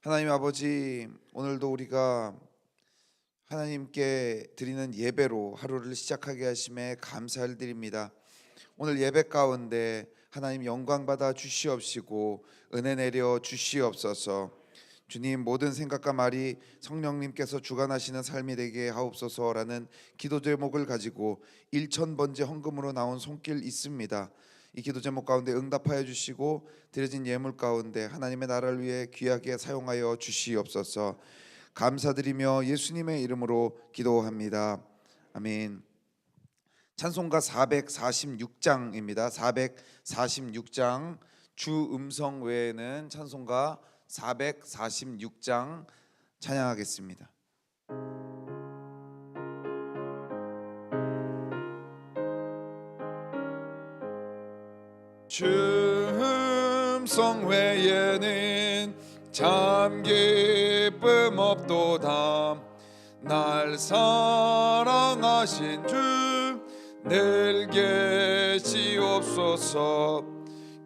하나님 아버지 오늘도 우리가 하나님께 드리는 예배로 하루를 시작하게 하심에 감사를 드립니다. 오늘 예배 가운데 하나님 영광 받아 주시옵시고 은혜 내려 주시옵소서. 주님 모든 생각과 말이 성령님께서 주관하시는 삶이 되게 하옵소서라는 기도 제목을 가지고 1천 번째 헌금으로 나온 손길 있습니다. 이 기도 제목 가운데 응답하여 주시고 드려진 예물 가운데 하나님의 나라를 위해 귀하게 사용하여 주시옵소서. 감사드리며 예수님의 이름으로 기도합니다. 아멘. 찬송가 446장입니다. 446장 주 음성 외에는 찬송가 446장 찬양하겠습니다. 주 음성 외에는 참 기쁨 없도다 날 사랑하신 주 늘 계시옵소서.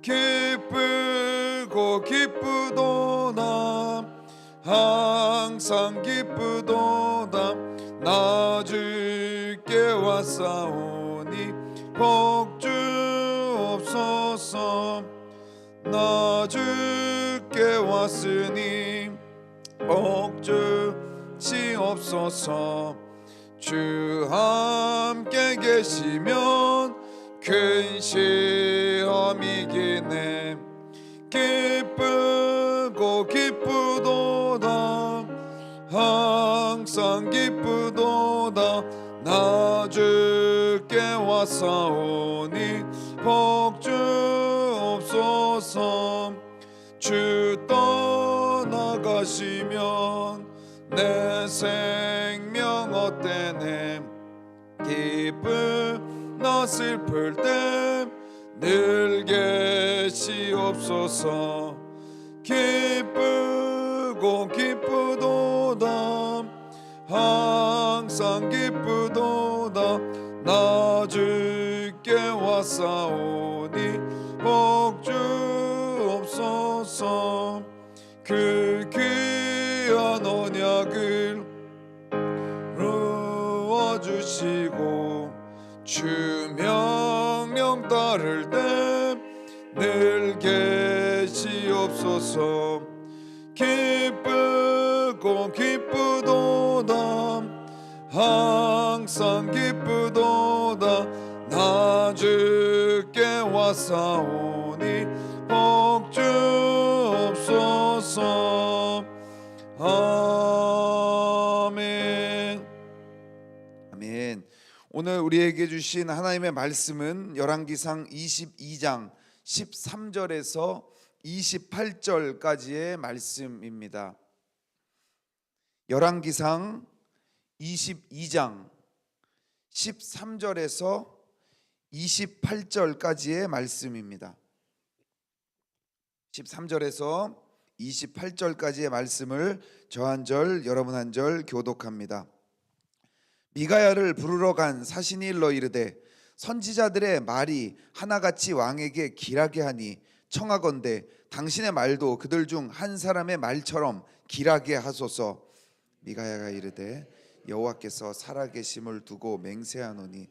기쁘고 기쁘도다 항상 기쁘도다 나 주께 왔사오니 복 주시옵소서 주 함께 계시면 큰 시험이기네. 기쁘고 기쁘도다. 항상 기쁘도다. 나 주께 왔사오니 복 주옵소서 주 떠나가시면 내 생명 어때네 기쁘나 슬플 때늘 계시옵소서. 기쁘고 기쁘도다. 항상 기쁘도다. 나 주께 왔사오니 복주옵소서. 그 귀 한 언약을 이루어 주시고 주 명령 따를 때늘 계시옵소서. 기쁘고 기쁘도다. 항상 기쁘도다. 나 주께 왔사오니 복주옵소서 아멘 오늘 우리에게 주신 하나님의 말씀은 열왕기상 22장 13절에서 28절까지의 말씀입니다. 열왕기상 22장 13절에서 28절까지의 말씀입니다. 13절에서 28절까지의 말씀을 저 한 절 여러분 한 절 교독합니다. 미가야를 부르러 간 사신이 일러 이르되 선지자들의 말이 하나같이 왕에게 길하게 하니 청하건대 당신의 말도 그들 중 한 사람의 말처럼 길하게 하소서. 미가야가 이르되 여호와께서 살아계심을 두고 맹세하노니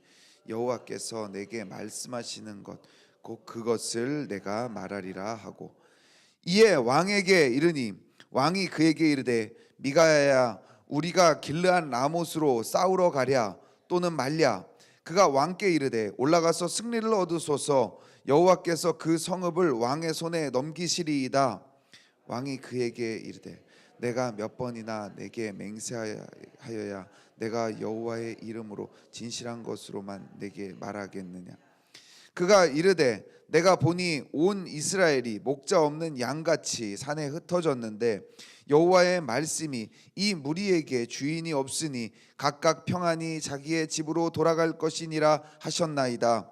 여호와께서 내게 말씀하시는 것 곧 그것을 내가 말하리라 하고 이에 왕에게 이르니 왕이 그에게 이르되 미가야야 우리가 길르한 라못으로 싸우러 가랴 또는 말랴 그가 왕께 이르되 올라가서 승리를 얻으소서. 여호와께서 그 성읍을 왕의 손에 넘기시리이다. 왕이 그에게 이르되 내가 몇 번이나 내게 맹세하여야 내가 여호와의 이름으로 진실한 것으로만 내게 말하겠느냐 그가 이르되 내가 보니 온 이스라엘이 목자 없는 양같이 산에 흩어졌는데 여호와의 말씀이 이 무리에게 주인이 없으니 각각 평안히 자기의 집으로 돌아갈 것이니라 하셨나이다.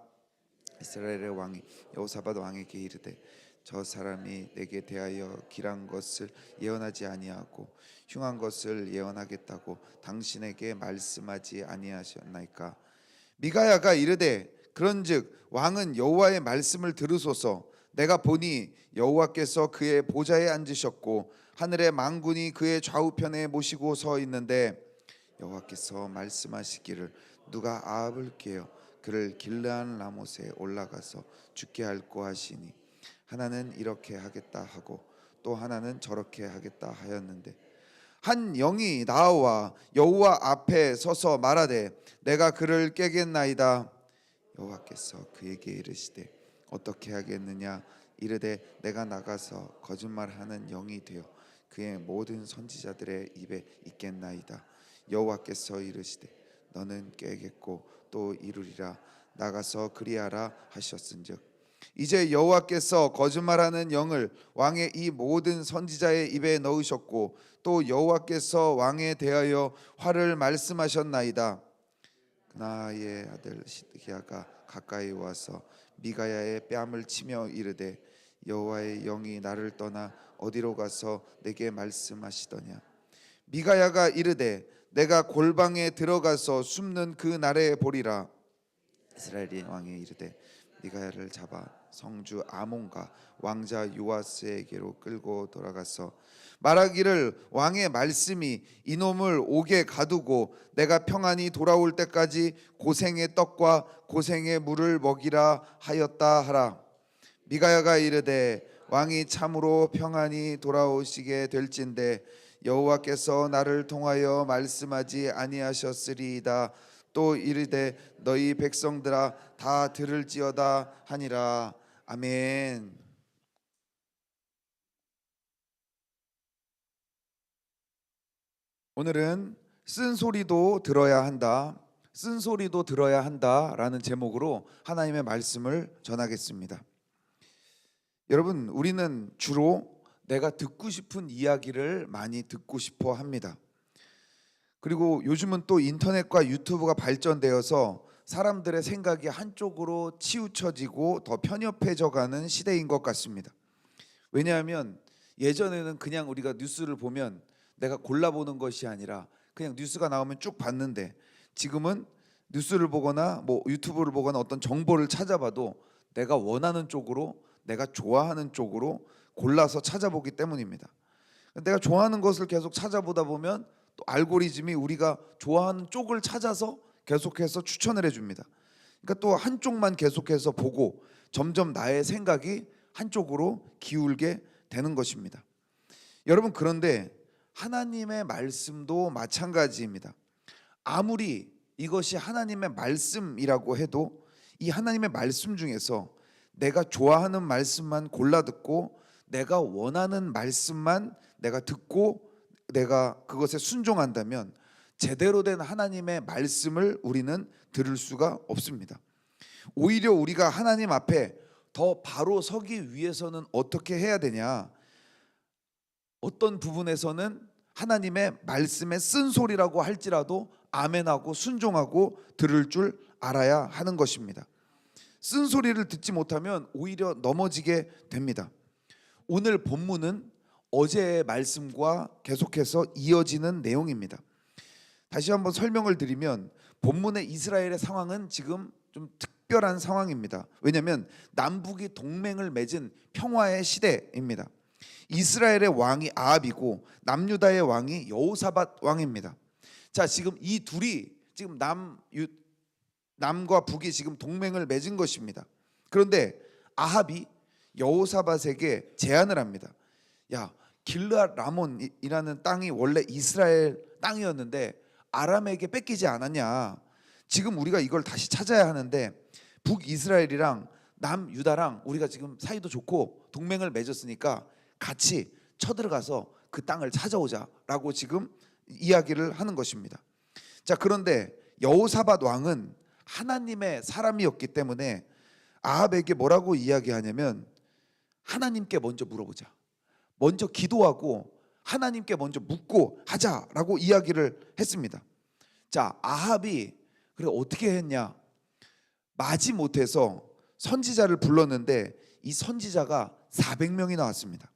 이스라엘의 왕이 여호사밧 왕에게 이르되 저 사람이 내게 대하여 길한 것을 예언하지 아니하고 흉한 것을 예언하겠다고 당신에게 말씀하지 아니하셨나이까 미가야가 이르되 그런즉 왕은 여호와의 말씀을 들으소서. 내가 보니 여호와께서 그의 보좌에 앉으셨고 하늘의 망군이 그의 좌우편에 모시고 서 있는데 여호와께서 말씀하시기를 누가 아합을 깨어 그를 길르한 라못에 올라가서 죽게 할고 하시니 하나는 이렇게 하겠다 하고 또 하나는 저렇게 하겠다 하였는데 한 영이 나와 여호와 앞에 서서 말하되 내가 그를 깨겠나이다 여호와께서 그에게 이르시되 어떻게 하겠느냐? 이르되 내가 나가서 거짓말하는 영이 되어 그의 모든 선지자들의 입에 있겠나이다. 여호와께서 이르시되 너는 깨겠고 또 이루리라. 나가서 그리하라 하셨은즉. 이제 여호와께서 거짓말하는 영을 왕의 이 모든 선지자의 입에 넣으셨고 또 여호와께서 왕에 대하여 화를 말씀하셨나이다. 그 나의 아들 시드기야가 가까이 와서 미가야의 뺨을 치며 이르되 여호와의 영이 나를 떠나 어디로 가서 내게 말씀하시더냐? 미가야가 이르되 내가 골방에 들어가서 숨는 그 날에 보리라. 이스라엘의 왕이 이르되 미가야를 잡아 성주 아몬과 왕자 요아스에게로 끌고 돌아가서 말하기를 왕의 말씀이 이놈을 옥에 가두고 내가 평안히 돌아올 때까지 고생의 떡과 고생의 물을 먹이라 하였다 하라. 미가야가 이르되 왕이 참으로 평안히 돌아오시게 될진데 여호와께서 나를 통하여 말씀하지 아니하셨으리이다. 또 이르되 너희 백성들아 다 들을지어다 하니라 아멘. 오늘은 쓴 소리도 들어야 한다. 쓴 소리도 들어야 한다라는 제목으로 하나님의 말씀을 전하겠습니다. 여러분, 우리는 주로 내가 듣고 싶은 이야기를 많이 듣고 싶어 합니다. 그리고 요즘은 또 인터넷과 유튜브가 발전되어서 사람들의 생각이 한쪽으로 치우쳐지고 더 편협해져 가는 시대인 것 같습니다. 왜냐하면 예전에는 그냥 우리가 뉴스를 보면 내가 골라보는 것이 아니라 그냥 뉴스가 나오면 쭉 봤는데 지금은 뉴스를 보거나 뭐 유튜브를 보거나 어떤 정보를 찾아봐도 내가 원하는 쪽으로 내가 좋아하는 쪽으로 골라서 찾아보기 때문입니다. 내가 좋아하는 것을 계속 찾아보다 보면 또 알고리즘이 우리가 좋아하는 쪽을 찾아서 계속해서 추천을 해줍니다. 그러니까 또 한쪽만 계속해서 보고 점점 나의 생각이 한쪽으로 기울게 되는 것입니다. 여러분 그런데 하나님의 말씀도 마찬가지입니다. 아무리 이것이 하나님의 말씀이라고 해도 이 하나님의 말씀 중에서 내가 좋아하는 말씀만 골라 듣고 내가 원하는 말씀만 내가 듣고 내가 그것에 순종한다면 제대로 된 하나님의 말씀을 우리는 들을 수가 없습니다. 오히려 우리가 하나님 앞에 더 바로 서기 위해서는 어떻게 해야 되냐? 어떤 부분에서는 하나님의 말씀의 쓴소리라고 할지라도 아멘하고 순종하고 들을 줄 알아야 하는 것입니다. 쓴소리를 듣지 못하면 오히려 넘어지게 됩니다. 오늘 본문은 어제의 말씀과 계속해서 이어지는 내용입니다. 다시 한번 설명을 드리면 본문의 이스라엘의 상황은 지금 좀 특별한 상황입니다. 왜냐하면 남북이 동맹을 맺은 평화의 시대입니다. 이스라엘의 왕이 아합이고 남유다의 왕이 여호사밧 왕입니다. 자, 지금 이 둘이 지금 남 유, 남과 북이 지금 동맹을 맺은 것입니다. 그런데 아합이 여호사밧에게 제안을 합니다. 야, 길르앗 라몬이라는 땅이 원래 이스라엘 땅이었는데 아람에게 뺏기지 않았냐? 지금 우리가 이걸 다시 찾아야 하는데 북이스라엘이랑 남유다랑 우리가 지금 사이도 좋고 동맹을 맺었으니까 같이 쳐들어가서 그 땅을 찾아오자라고 지금 이야기를 하는 것입니다. 자, 그런데 여호사밧 왕은 하나님의 사람이었기 때문에 아합에게 뭐라고 이야기하냐면 하나님께 먼저 물어보자. 먼저 기도하고 하나님께 먼저 묻고 하자라고 이야기를 했습니다. 자, 아합이 그래 어떻게 했냐? 마지 못해서 선지자를 불렀는데 이 선지자가 400명이 나왔습니다.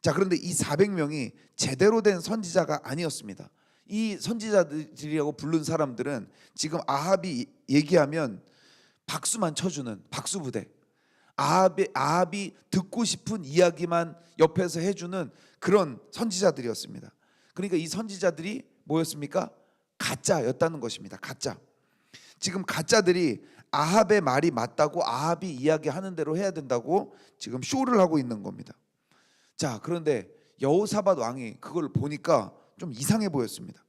자, 그런데 이 400명이 제대로 된 선지자가 아니었습니다. 이 선지자들이라고 부른 사람들은 지금 아합이 얘기하면 박수만 쳐주는 박수 부대. 아합이, 아합이 듣고 싶은 이야기만 옆에서 해주는 그런 선지자들이었습니다. 그러니까 이 선지자들이 뭐였습니까? 가짜였다는 것입니다. 가짜. 지금 가짜들이 아합의 말이 맞다고 아합이 이야기하는 대로 해야 된다고 지금 쇼를 하고 있는 겁니다. 자, 그런데 여호사밧 왕이 그걸 보니까 좀 이상해 보였습니다.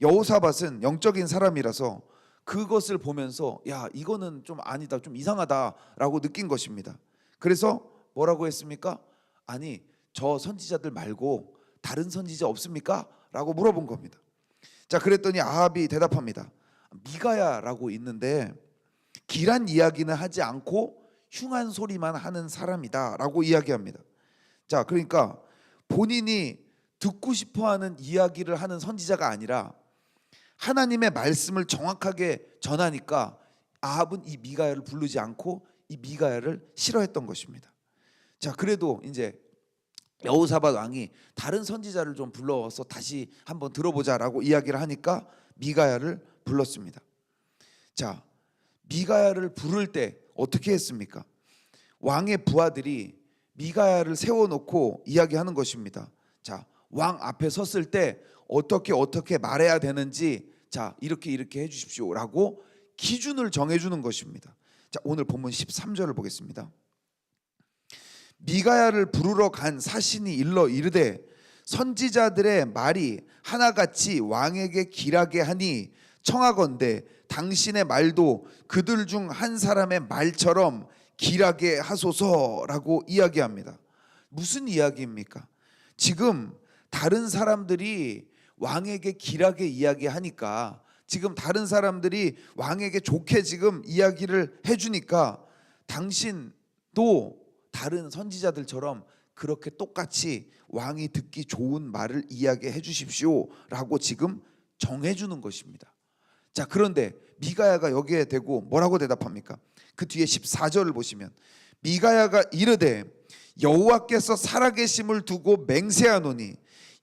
여호사밧은 영적인 사람이라서 그것을 보면서 야, 이거는 좀 아니다. 좀 이상하다라고 느낀 것입니다. 그래서 뭐라고 했습니까? 아니, 저 선지자들 말고 다른 선지자 없습니까? 라고 물어본 겁니다. 자, 그랬더니 아합이 대답합니다. 미가야라고 있는데 길한 이야기는 하지 않고 흉한 소리만 하는 사람이다라고 이야기합니다. 자, 그러니까 본인이 듣고 싶어 하는 이야기를 하는 선지자가 아니라 하나님의 말씀을 정확하게 전하니까 아합은 이 미가야를 부르지 않고 이 미가야를 싫어했던 것입니다. 자, 그래도 이제 여호사밧 왕이 다른 선지자를 좀 불러서 다시 한번 들어보자라고 이야기를 하니까 미가야를 불렀습니다. 자, 미가야를 부를 때 어떻게 했습니까? 왕의 부하들이 미가야를 세워놓고 이야기하는 것입니다. 자, 왕 앞에 섰을 때 어떻게 어떻게 말해야 되는지 자 이렇게 이렇게 해주십시오라고 기준을 정해주는 것입니다. 자 오늘 본문 13절을 보겠습니다. 미가야를 부르러 간 사신이 일러 이르되 선지자들의 말이 하나같이 왕에게 길하게 하니 청하건대 당신의 말도 그들 중 한 사람의 말처럼 길하게 하소서라고 이야기합니다. 무슨 이야기입니까? 지금 다른 사람들이 왕에게 길하게 이야기하니까 지금 다른 사람들이 왕에게 좋게 지금 이야기를 해주니까 당신도 다른 선지자들처럼 그렇게 똑같이 왕이 듣기 좋은 말을 이야기해 주십시오 라고 지금 정해주는 것입니다. 자 그런데 미가야가 여기에 대고 뭐라고 대답합니까? 그 뒤에 14절을 보시면 미가야가 이르되 여호와께서 살아계심을 두고 맹세하노니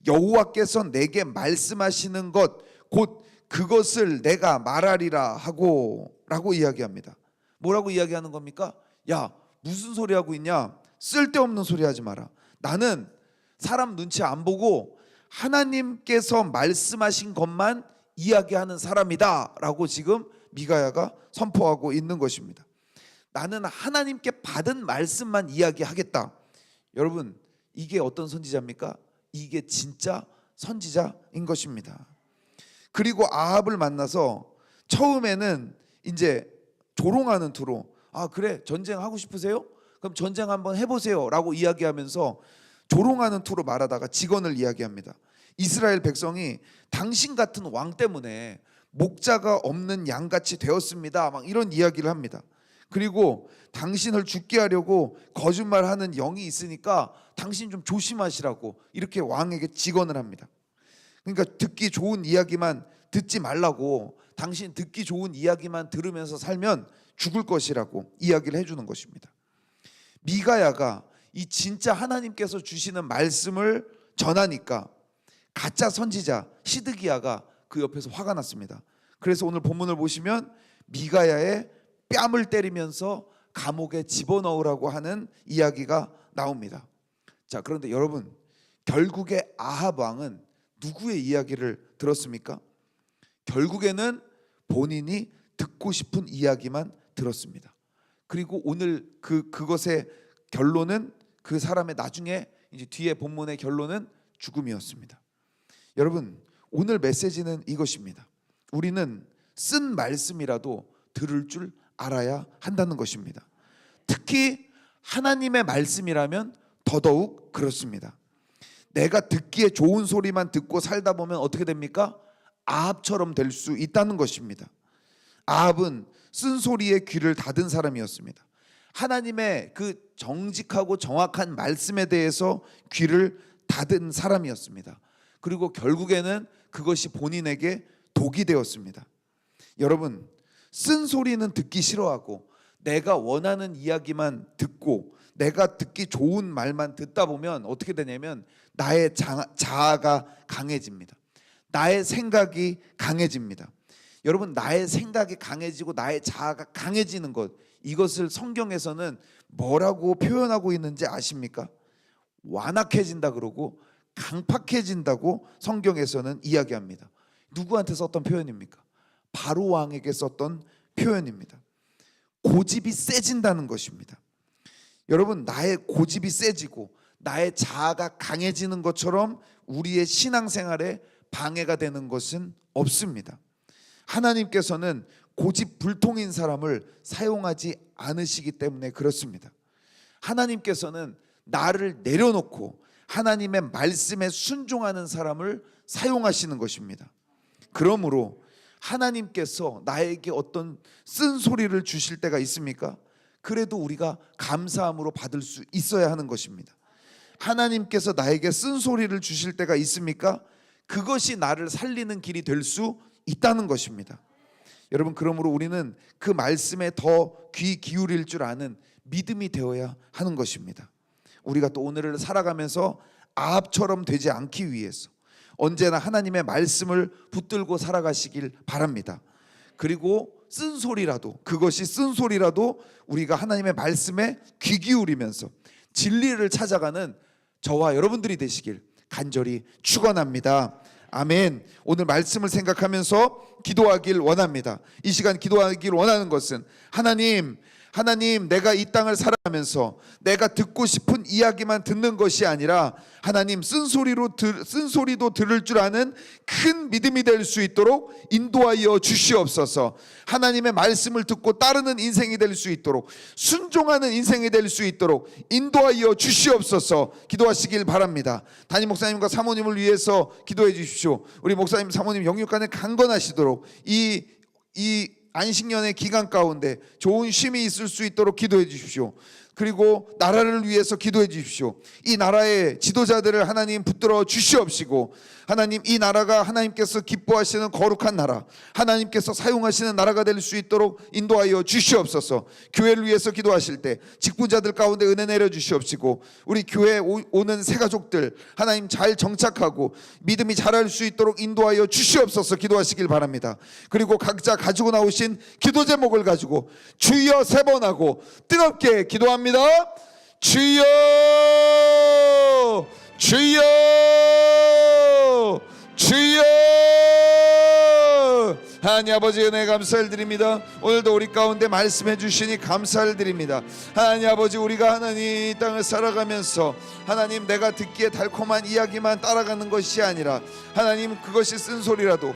여호와께서 내게 말씀하시는 것 곧 그것을 내가 말하리라 하고라고 이야기합니다. 뭐라고 이야기하는 겁니까? 야 무슨 소리 하고 있냐? 쓸데없는 소리 하지 마라. 나는 사람 눈치 안 보고 하나님께서 말씀하신 것만 이야기하는 사람이다라고 지금 미가야가 선포하고 있는 것입니다. 나는 하나님께 받은 말씀만 이야기하겠다. 여러분 이게 어떤 선지자입니까? 이게 진짜 선지자인 것입니다. 그리고 아합을 만나서 처음에는 이제 조롱하는 투로 아 그래 전쟁 하고 싶으세요? 그럼 전쟁 한번 해보세요라고 이야기하면서 조롱하는 투로 말하다가 직언을 이야기합니다. 이스라엘 백성이 당신 같은 왕 때문에 목자가 없는 양같이 되었습니다. 막 이런 이야기를 합니다. 그리고 당신을 죽게 하려고 거짓말하는 영이 있으니까 당신 좀 조심하시라고 이렇게 왕에게 직언을 합니다. 그러니까 듣기 좋은 이야기만 듣지 말라고 당신 듣기 좋은 이야기만 들으면서 살면 죽을 것이라고 이야기를 해주는 것입니다. 미가야가 이 진짜 하나님께서 주시는 말씀을 전하니까 가짜 선지자 시드기야가 그 옆에서 화가 났습니다. 그래서 오늘 본문을 보시면 미가야의 뺨을 때리면서 감옥에 집어넣으라고 하는 이야기가 나옵니다. 자, 그런데 여러분, 결국에 아합 왕은 누구의 이야기를 들었습니까? 결국에는 본인이 듣고 싶은 이야기만 들었습니다. 그리고 오늘 그 그것의 결론은 그 사람의 나중에 이제 뒤에 본문의 결론은 죽음이었습니다. 여러분 오늘 메시지는 이것입니다. 우리는 쓴 말씀이라도 들을 줄 알아야 한다는 것입니다. 특히 하나님의 말씀이라면 더더욱 그렇습니다. 내가 듣기에 좋은 소리만 듣고 살다 보면 어떻게 됩니까? 아합처럼 될 수 있다는 것입니다. 아합은 쓴소리에 귀를 닫은 사람이었습니다. 하나님의 그 정직하고 정확한 말씀에 대해서 귀를 닫은 사람이었습니다. 그리고 결국에는 그것이 본인에게 독이 되었습니다. 여러분, 쓴소리는 듣기 싫어하고 내가 원하는 이야기만 듣고 내가 듣기 좋은 말만 듣다 보면 어떻게 되냐면 나의 자, 자아가 강해집니다. 나의 생각이 강해집니다. 여러분 나의 생각이 강해지고 나의 자아가 강해지는 것 이것을 성경에서는 뭐라고 표현하고 있는지 아십니까? 완악해진다 그러고 강팍해진다고 성경에서는 이야기합니다. 누구한테 썼던 표현입니까? 바로 왕에게 썼던 표현입니다. 고집이 세진다는 것입니다. 여러분 나의 고집이 세지고 나의 자아가 강해지는 것처럼 우리의 신앙생활에 방해가 되는 것은 없습니다. 하나님께서는 고집 불통인 사람을 사용하지 않으시기 때문에 그렇습니다. 하나님께서는 나를 내려놓고 하나님의 말씀에 순종하는 사람을 사용하시는 것입니다. 그러므로 하나님께서 나에게 어떤 쓴소리를 주실 때가 있습니까? 그래도 우리가 감사함으로 받을 수 있어야 하는 것입니다. 하나님께서 나에게 쓴소리를 주실 때가 있습니까? 그것이 나를 살리는 길이 될 수 있다는 것입니다. 여러분 그러므로 우리는 그 말씀에 더 귀 기울일 줄 아는 믿음이 되어야 하는 것입니다. 우리가 또 오늘을 살아가면서 아합처럼 되지 않기 위해서 언제나 하나님의 말씀을 붙들고 살아가시길 바랍니다. 그리고 쓴소리라도 그것이 쓴소리라도 우리가 하나님의 말씀에 귀 기울이면서 진리를 찾아가는 저와 여러분들이 되시길 간절히 축원합니다. 아멘. 오늘 말씀을 생각하면서 기도하길 원합니다. 이 시간 기도하길 원하는 것은 하나님 하나님 내가 이 땅을 살아가면서 내가 듣고 싶은 이야기만 듣는 것이 아니라 하나님 쓴소리로 들, 쓴소리도 들을 줄 아는 큰 믿음이 될 수 있도록 인도하여 주시옵소서. 하나님의 말씀을 듣고 따르는 인생이 될 수 있도록 순종하는 인생이 될 수 있도록 인도하여 주시옵소서. 기도하시길 바랍니다. 담임 목사님과 사모님을 위해서 기도해 주십시오. 우리 목사님 사모님 영육간에 강건하시도록 이이 안식년의 기간 가운데 좋은 쉼이 있을 수 있도록 기도해 주십시오. 그리고 나라를 위해서 기도해 주십시오. 이 나라의 지도자들을 하나님 붙들어 주시옵시고 하나님 이 나라가 하나님께서 기뻐하시는 거룩한 나라, 하나님께서 사용하시는 나라가 될 수 있도록 인도하여 주시옵소서. 교회를 위해서 기도하실 때 직분자들 가운데 은혜 내려 주시옵시고 우리 교회 오는 새 가족들 하나님 잘 정착하고 믿음이 자랄 수 있도록 인도하여 주시옵소서 기도하시길 바랍니다. 그리고 각자 가지고 나오신 기도 제목을 가지고 주여 세 번 하고 뜨겁게 기도합니다. 주여 주여 주여! 하나님 아버지 은혜 감사를 드립니다. 오늘도 우리 가운데 말씀해 주시니 감사를 드립니다. 하나님 아버지 우리가 하나님 이 땅을 살아가면서 하나님 내가 듣기에 달콤한 이야기만 따라가는 것이 아니라 하나님 그것이 쓴소리라도